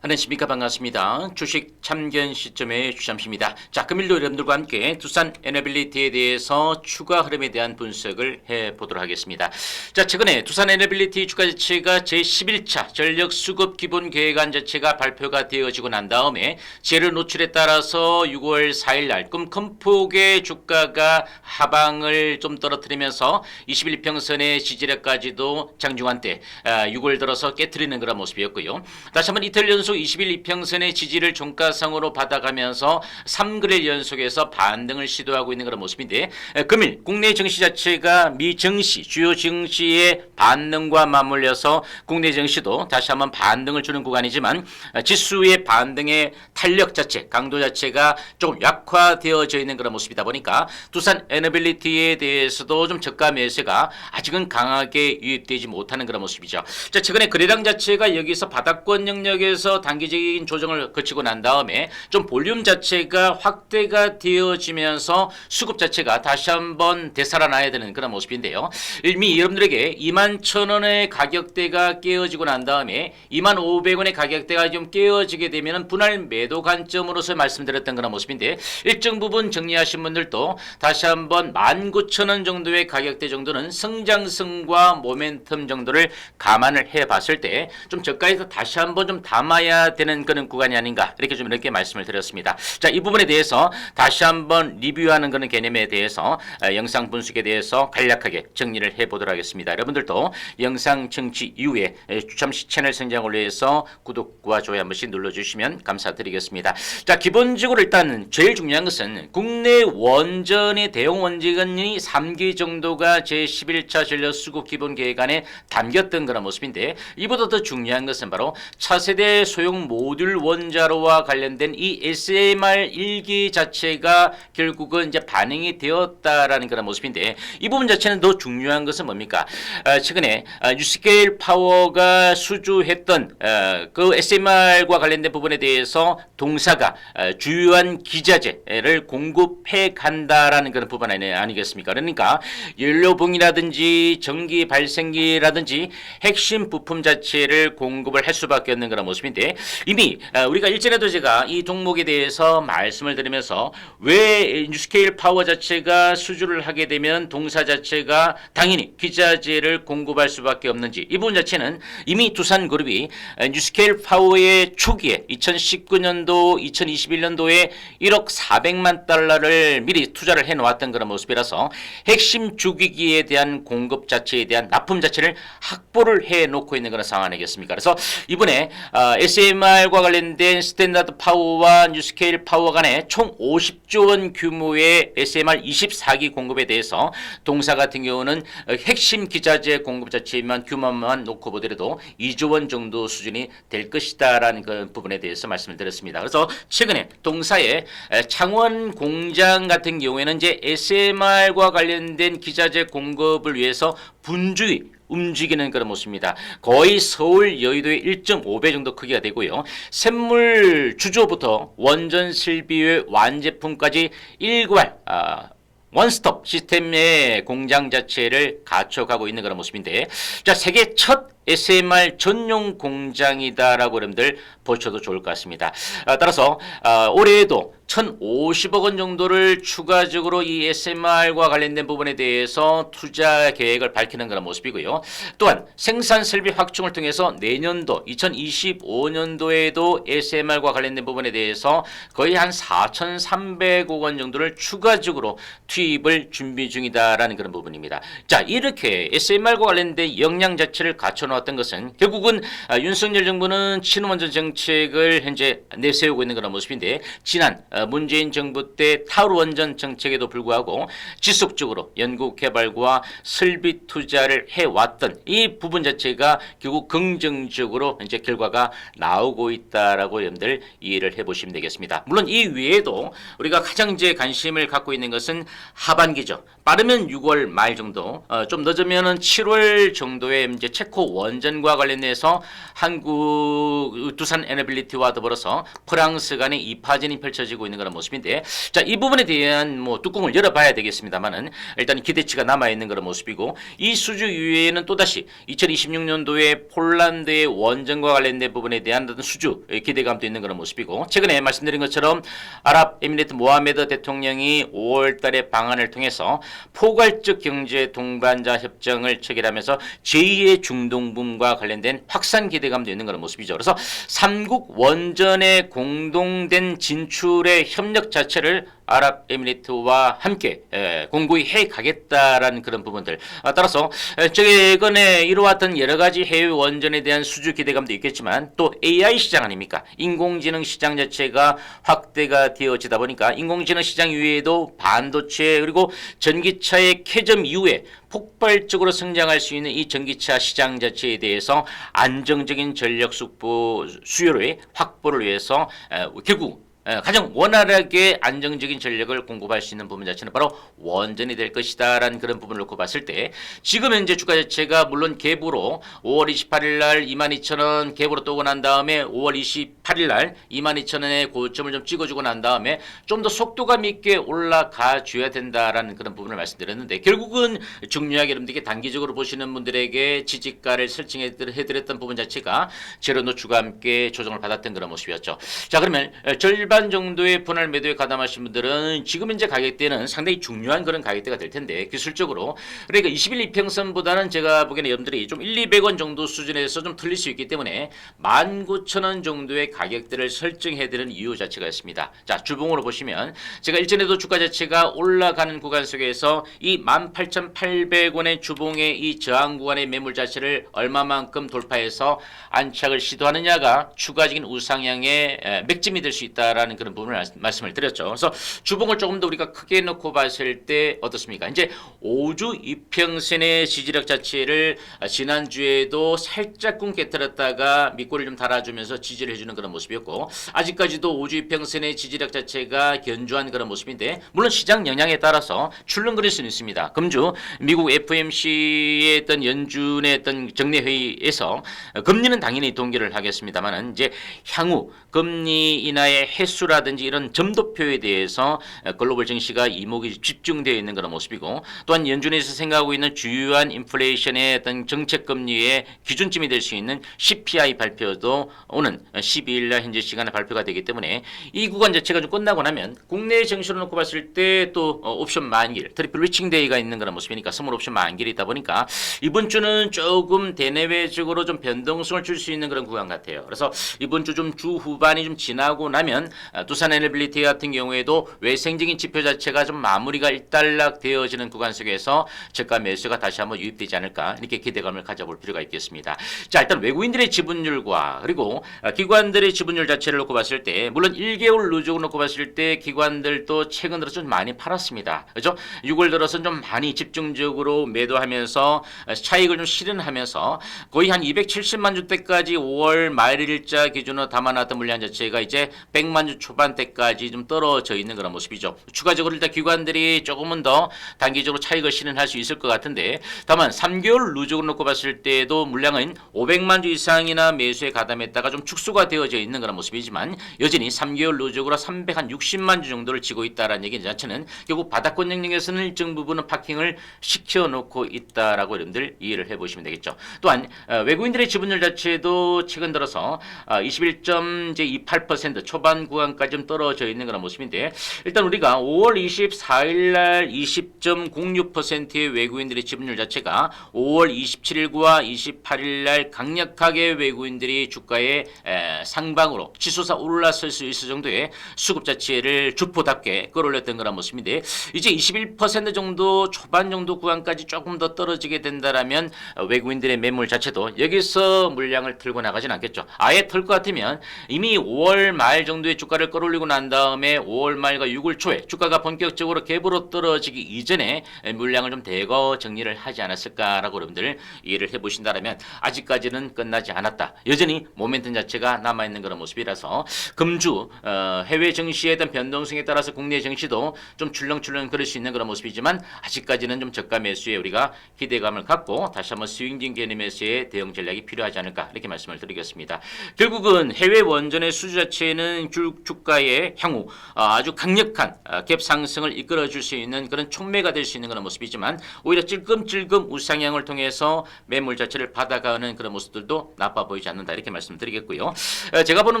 안녕하십니까 반갑습니다. 주식 참견 시점의 주잠시입니다. 자 금일도 여러분들과 함께 두산 에너빌리티에 대해서 추가 흐름에 대한 분석을 해보도록 하겠습니다. 자 최근에 두산 에너빌리티 주가 자체가 제11차 전력 수급 기본 계획안 자체가 발표가 되어지고 난 다음에 재료 노출에 따라서 6월 4일 날금큰 폭의 주가가 하방을 좀 떨어뜨리면서 21평선의 지지력까지도 장중한 때 아, 6월 들어서 깨뜨리는 그런 모습이었고요. 다시 한번 이틀 연속 21 이평선의 지지를 종가상으로 받아가면서 3그레 연속에서 반등을 시도하고 있는 그런 모습인데 에, 금일 국내 증시 자체가 미 증시 주요 증시의 반등과 맞물려서 국내 증시도 다시 한번 반등을 주는 구간이지만 어, 지수의 반등의 탄력 자체 강도 자체가 조금 약화되어져 있는 그런 모습이다 보니까 두산 에너빌리티에 대해서도 좀 저가 매수가 아직은 강하게 유입되지 못하는 그런 모습이죠. 자 최근에 거래량 자체가 여기서 바닥권 영역에서 단기적인 조정을 거치고 난 다음에 좀 볼륨 자체가 확대가 되어지면서 수급 자체가 다시 한번 되살아나야 되는 그런 모습인데요. 이미 여러분들에게 2만 천 원의 가격대가 깨어지고 난 다음에 2만 500원의 가격대가 좀 깨어지게 되면 분할 매도 관점으로서 말씀드렸던 그런 모습인데 일정 부분 정리하신 분들도 다시 한번 19,000원 정도의 가격대 정도는 성장성과 모멘텀 정도를 감안을 해 봤을 때 좀 저가에서 다시 한번 좀 담아야 되는 그런 구간이 아닌가 이렇게 좀 이렇게 말씀을 드렸습니다. 자, 이 부분에 대해서 다시 한번 리뷰하는 그런 개념에 대해서 어, 영상 분석에 대해서 간략하게 정리를 해 보도록 하겠습니다. 여러분들도 영상 청취 이후에 에, 주참시 채널 성장을 위해서 구독과 좋아요 한 번씩 눌러주시면 감사드리겠습니다. 자, 기본적으로 일단 제일 중요한 것은 국내 원전의 대형 원전이 3기 정도가 제11차 전력 수급 기본 계획안에 담겼던 그런 모습인데 이보다 더 중요한 것은 바로 차세대 소형 모듈 원자로와 관련된 이 SMR 1기 자체가 결국은 이제 반영이 되었다라는 그런 모습인데 이 부분 자체는 더 중요한 것은 뭡니까? 어, 최근에 어, 뉴스케일 파워가 수주했던 어, 그 SMR과 관련된 부분에 대해서 동사가 어, 주요한 기자재를 공급해 간다라는 그런 부분 아니, 아니겠습니까? 그러니까 연료봉이라든지 전기 발생기라든지 핵심 부품 자체를 공급을 할 수밖에 없는 그런 모습인데 이미 어, 우리가 일전에도 제가 이 종목에 대해서 말씀을 드리면서 왜 뉴스케일 파워 자체가 수주를 하게 되면 동사 자체가 당연히 기자재를 공급할 수밖에 없는지 이 부분 자체는 이미 두산그룹이 어, 뉴스케일 파워의 초기에 2019년도 2021년도에 1억 400만 달러를 미리 투자를 해 놓았던 그런 모습이라서 핵심 주기기에 대한 공급 자체에 대한 납품 자체를 확보를 해 놓고 있는 그런 상황 아니겠습니까? 그래서 이번에 어, SMR과 관련된 스탠다드 파워와 뉴스케일 파워 간에 총 50조 원 규모의 SMR 24기 공급에 대해서 동사 같은 경우는 어, 핵심 기자재 공급 자체만 규모만 놓고 보더라도 2조 원 정도 수준이 될 것이다라는 그 부분에 대해서 말씀을 드렸습니다. 그래서 최근에 동사의 에, 창원 공장 같은 경우에는 이제 SMR과 관련된 기자재 공급을 위해서 분주히 움직이는 그런 모습입니다. 거의 서울 여의도의 1.5배 정도 크기가 되고요. 샘물 주조부터 원전 실비의 완제품까지 일괄 아, 원스톱 시스템의 공장 자체를 갖춰가고 있는 그런 모습인데 자 세계 첫 SMR 전용 공장이다라고 여러분들 보셔도 좋을 것 같습니다. 아, 따라서 아, 올해에도 1,050억 원 정도를 추가적으로 이 SMR과 관련된 부분에 대해서 투자 계획을 밝히는 그런 모습이고요. 또한 생산 설비 확충을 통해서 내년도 2025년도에도 SMR과 관련된 부분에 대해서 거의 한 4,300억 원 정도를 추가적으로 투입을 준비 중이다라는 그런 부분입니다. 자, 이렇게 SMR과 관련된 역량 자체를 갖춰놓 았던 것은 결국은 아, 윤석열 정부는 친원전 정책을 현재 내세우고 있는 그런 모습인데 지난 어, 문재인 정부 때 타월 원전 정책에도 불구하고 지속적으로 연구 개발과 설비 투자를 해왔던 이 부분 자체가 결국 긍정적으로 이제 결과가 나오고 있다라고 여러분들 이해를 해보시면 되겠습니다. 물론 이 외에도 우리가 가장 이제 관심을 갖고 있는 것은 하반기죠. 빠르면 6월 말 정도, 어, 좀 늦으면은 7월 정도에 이제 체코 원전과 관련해서 한국 두산 에너빌리티와 더불어서 프랑스 간의 이파전이 펼쳐지고 있는 그런 모습인데 자 이 부분에 대한 뭐 뚜껑을 열어봐야 되겠습니다만은 일단 기대치가 남아 있는 그런 모습이고 이 수주 이외에는 또 다시 2026년도에 폴란드의 원전과 관련된 부분에 대한 어떤 수주 기대감도 있는 그런 모습이고 최근에 말씀드린 것처럼 아랍에미리트 모하메드 대통령이 5월달에 방안을 통해서 포괄적 경제 동반자 협정을 체결하면서 제2의 중동 붐과 관련된 확산 기대감도 있는 그런 모습이죠. 그래서 삼국 원전의 공동된 진출의 협력 자체를 아랍에미리트와 함께 에, 공고히 해 가겠다라는 그런 부분들. 아, 따라서 에, 최근에 이루어왔던 여러 가지 해외 원전에 대한 수주 기대감도 있겠지만 또 AI 시장 아닙니까? 인공지능 시장 자체가 확대가 되어지다 보니까 인공지능 시장 이외에도 반도체 그리고 전기차의 캐점 이후에 폭발적으로 성장할 수 있는 이 전기차 시장 자체에 대해서 안정적인 전력 수보 수요를 확보를 위해서 에, 결국 에, 가장 원활하게 안정적인 전력을 공급할 수 있는 부분 자체는 바로 원전이 될 것이다라는 그런 부분을 놓고 봤을 때 지금 현재 주가 자체가 물론 갭으로 5월 28일 날 22,000원 갭으로 떠고 난 다음에 5월 28일 날 22,000원의 고점을 좀 찍어주고 난 다음에 좀 더 속도감 있게 올라가 줘야 된다라는 그런 부분을 말씀드렸는데 결국은 중요하게 여러분들께 단기적으로 보시는 분들에게 지지가를 설정해 드렸던 부분 자체가 제로 노출과 함께 조정을 받았던 그런 모습이었죠. 자 그러면 절반 정도의 분할 매도에 가담하신 분들은 지금 현재 가격대는 상당히 중요한 그런 가격대가 될 텐데 기술적으로 그러니까 21 이평선보다는 제가 보기에는 여러분들이 좀 1, 200원 정도 수준에서 좀 틀릴 수 있기 때문에 19,000원 정도의 가격대를 설정해 드리는 이유 자체가 있습니다. 자 주봉으로 보시면 제가 일전에도 주가 자체가 올라가는 구간 속에서 이 18,800원의 주봉의 이 저항 구간의 매물 자체를 얼마만큼 돌파해서 안착을 시도하느냐가 추가적인 우상향의 에, 맥점이 될 수 있다라는 그런 부분을 알- 말씀을 드렸죠. 그래서 주봉을 조금 더 우리가 크게 놓고 봤을 때 어떻습니까? 이제 5주 이평선의 지지력 자체를 아, 지난주에도 살짝쿵 깨뜨렸다가 밑골을 좀 달아주면서 지지를 해주는 그런 모습이었고 아직까지도 5주 이평선의 지지력 자체가 견조한 그런 모습인데 물론 시장 영향에 따라서 출렁거릴 수는 있습니다. 금주 미국 FMC의 어떤 연준의 어떤 정례 회의에서 어, 금리는 당연히 동결을 하겠습니다만은 이제 향후 금리 인하의 횟수라든지 이런 점도표에 대해서 어, 글로벌 증시가 이목이 집중되어 있는 그런 모습이고 또한 연준에서 생각하고 있는 주요한 인플레이션의 어떤 정책 금리의 기준점이 될 수 있는 CPI 발표도 오는 12일 날 현재 시간에 발표가 되기 때문에 이 구간 자체가 좀 끝나고 나면 국내 증시로 놓고 봤을 때 또 옵션 만길 트리플 리칭 데이가 있는 그런 모습이니까 선물 옵션 만길이 있다 보니까 이번 주는 조금 대내외적으로 좀 변동성을 줄 수 있는 그런 구간 같아요. 그래서 이번 주 좀 주 후반이 좀 지나고 나면 아, 두산 에너빌리티 같은 경우에도 외생적인 지표 자체가 좀 마무리가 일단락 되어지는 구간 속에서 저가 매수가 다시 한번 유입되지 않을까 이렇게 기대감을 가져볼 필요가 있겠습니다. 자 일단 외국인들의 지분율과 그리고 아, 기관들의 지분율 자체를 놓고 봤을 때 물론 1개월 누적을 놓고 봤을 때 기관들도 최근 들어 좀 많이 팔았습니다. 그죠? 6월 들어서 좀 많이 집중적으로 매도하면서 아, 차익을 좀 실현하면서 거의 한 270만 주대까지 5월 말일자 기준으로 담아놨던 물량 자체가 이제 100만 주 초반대까지 좀 떨어져 있는 그런 모습이죠. 추가적으로 일단 기관들이 조금은 더 단기적으로 차익을 실현할 수 있을 것 같은데 다만 3개월 누적으로 놓고 봤을 때도 물량은 500만 주 이상이나 매수에 가담했다가 좀 축소가 되어져 있는 그런 모습이지만 여전히 3개월 누적으로 360만 주 정도를 지고 있다라는 얘기 자체는 결국 바닥권 영역에서는 일정 부분은 파킹을 시켜놓고 있다라고 여러분들 이해를 해보시면 되겠죠. 또한 어, 외국인들의 지분율 자체도 최근 들어서 어, 21.28% 초반 구간 까지 좀 떨어져 있는 그런 모습인데 일단 우리가 5월 24일 날 20.06%의 외국인들의 지분율 자체가 5월 27일과 28일 날 강력하게 외국인들이 주가의 에, 상방으로 치솟아 올라설 수 있을 정도의 수급 자체를 주포답게 끌어올렸던 그런 모습인데 이제 21% 정도 초반 정도 구간까지 조금 더 떨어지게 된다라면 어, 외국인들의 매물 자체도 여기서 물량을 틀고 나가진 않겠죠. 아예 털 것 같으면 이미 5월 말 정도의 주가 주가를 끌어올리고 난 다음에 5월 말과 6월 초에 주가가 본격적으로 갭으로 떨어지기 이전에 물량을 좀 대거 정리를 하지 않았을까라고 여러분들 이해를 해보신다면 아직까지는 끝나지 않았다. 여전히 모멘텀 자체가 남아있는 그런 모습이라서 금주 어, 해외 증시에 대한 변동성에 따라서 국내 증시도 좀 출렁출렁 그럴 수 있는 그런 모습이지만 아직까지는 좀 저가 매수에 우리가 기대감을 갖고 다시 한번 스윙진 개념에서의 대응 전략이 필요하지 않을까 이렇게 말씀을 드리겠습니다. 결국은 해외 원전의 수주 자체는 주, 주가의 향후 어, 아주 강력한 어, 갭 상승을 이끌어줄 수 있는 그런 촉매가 될 수 있는 그런 모습이지만 오히려 찔끔찔끔 우상향을 통해서 매물 자체를 받아가는 그런 모습들도 나빠 보이지 않는다 이렇게 말씀드리겠고요. 어, 제가 보는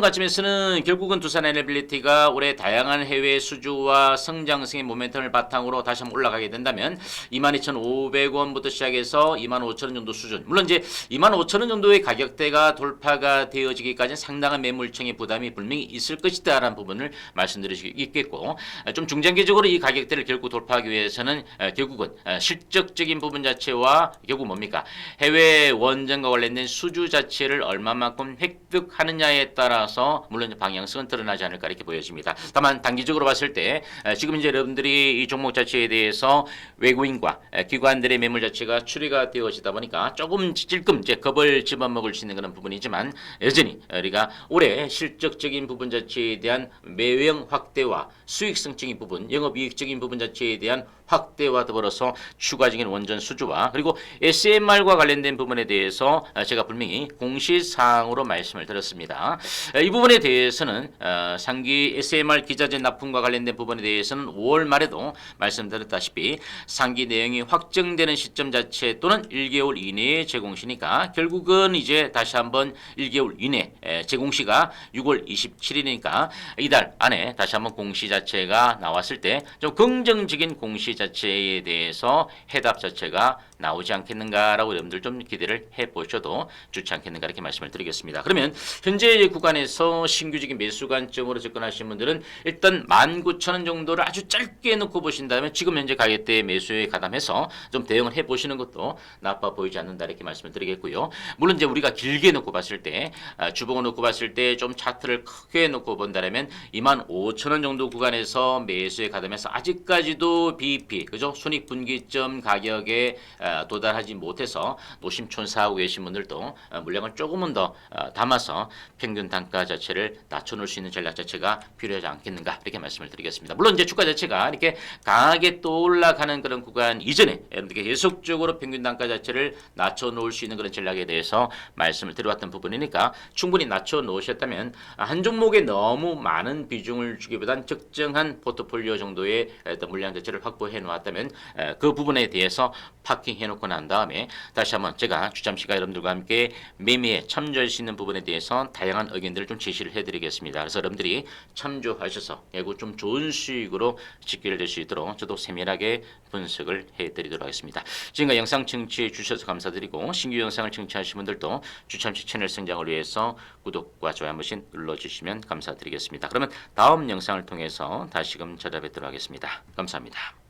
관점에서는 결국은 두산 에너빌리티가 올해 다양한 해외 수주와 성장성의 모멘텀을 바탕으로 다시 한번 올라가게 된다면 22,500원부터 시작해서 25,000원 정도 수준. 물론 이제 25,000원 정도의 가격대가 돌파가 되어지기까지는 상당한 매물층의 부담이 분명히 있을 것이다 라는 부분을 말씀드릴 수 있겠고 어, 좀 중장기적으로 이 가격대를 결국 돌파하기 위해서는 어, 결국은 어, 실적적인 부분 자체와 결국 뭡니까 해외 원전과 관련된 수주 자체를 얼마만큼 획득하느냐에 따라서 물론 방향성은 드러나지 않을까 이렇게 보여집니다. 다만 단기적으로 봤을 때 어, 지금 이제 여러분들이 이 종목 자체에 대해서 외국인과 어, 기관들의 매물 자체가 추리가 되어지다 보니까 조금 찔끔 이제 겁을 집어먹을 수 있는 그런 부분이지만 여전히 우리가 올해 실적적인 부분 자체에 대한 매형 확대와 수익성적인 부분, 영업이익적인 부분 자체에 대한 확대와 더불어서 추가적인 원전 수주와 그리고 SMR과 관련된 부분에 대해서 어, 제가 분명히 공시사항으로 말씀을 드렸습니다. 어, 이 부분에 대해서는 어, 상기 SMR 기자재 납품과 관련된 부분에 대해서는 5월 말에도 말씀드렸다시피 상기 내용이 확정되는 시점 자체 또는 1개월 이내에 제공시니까 결국은 이제 다시 한번 1개월 이내 에, 제공시가 6월 27일이니까 이달 안에 다시 한번 공시 자체가 나왔을 때 좀 긍정적인 공시 자체에 대해서 해답 자체가 나오지 않겠는가라고 여러분들 좀 기대를 해보셔도 좋지 않겠는가 이렇게 말씀을 드리겠습니다. 그러면 현재 구간에서 신규적인 매수 관점으로 접근하시는 분들은 일단 19,000원 정도를 아주 짧게 놓고 보신다면 지금 현재 가격대 매수에 가담해서 좀 대응을 해보시는 것도 나빠 보이지 않는다 이렇게 말씀을 드리겠고요. 물론 이제 우리가 길게 놓고 봤을 때 아, 주봉을 놓고 봤을 때 좀 차트를 크게 놓고 본다면 25,000원 정도 구간에서 매수에 가담해서 아직까지도 BP 그죠 순익 분기점 가격에 어, 도달하지 못해서 노심촌사하고 계신 분들도 어, 물량을 조금은 더 어, 담아서 평균 단가 자체를 낮춰놓을 수 있는 전략 자체가 필요하지 않겠는가 이렇게 말씀을 드리겠습니다. 물론 이제 주가 자체가 이렇게 강하게 또 올라가는 그런 구간 이전에 여러분들께 계속적으로 평균 단가 자체를 낮춰놓을 수 있는 그런 전략에 대해서 말씀을 드려왔던 부분이니까 충분히 낮춰놓으셨다면 한 종목에 너무 많은 비중을 주기보단 적정한 포트폴리오 정도의 물량 자체를 확보해 놓았다면 에, 그 부분에 대해서 파킹해 놓고 난 다음에 다시 한번 제가 주점 시간 여러분들과 함께 매매에 참조할 수 있는 부분에 대해서 다양한 의견들을 좀 제시를 해드리겠습니다. 그래서 여러분들이 참조하셔서 예고 좀 좋은 수익으로 직결될 수 있도록 저도 세밀하게 분석을 해드리도록 하겠습니다. 지금까지 영상 청취해 주셔서 감사드리고 신규 영상을 청취하신 분들도 주참식 채널 성장을 위해서 구독과 좋아요 한 번씩 눌러주시면 감사드리겠습니다. 그러면 다음 영상을 통해서 다시금 찾아뵙도록 하겠습니다. 감사합니다.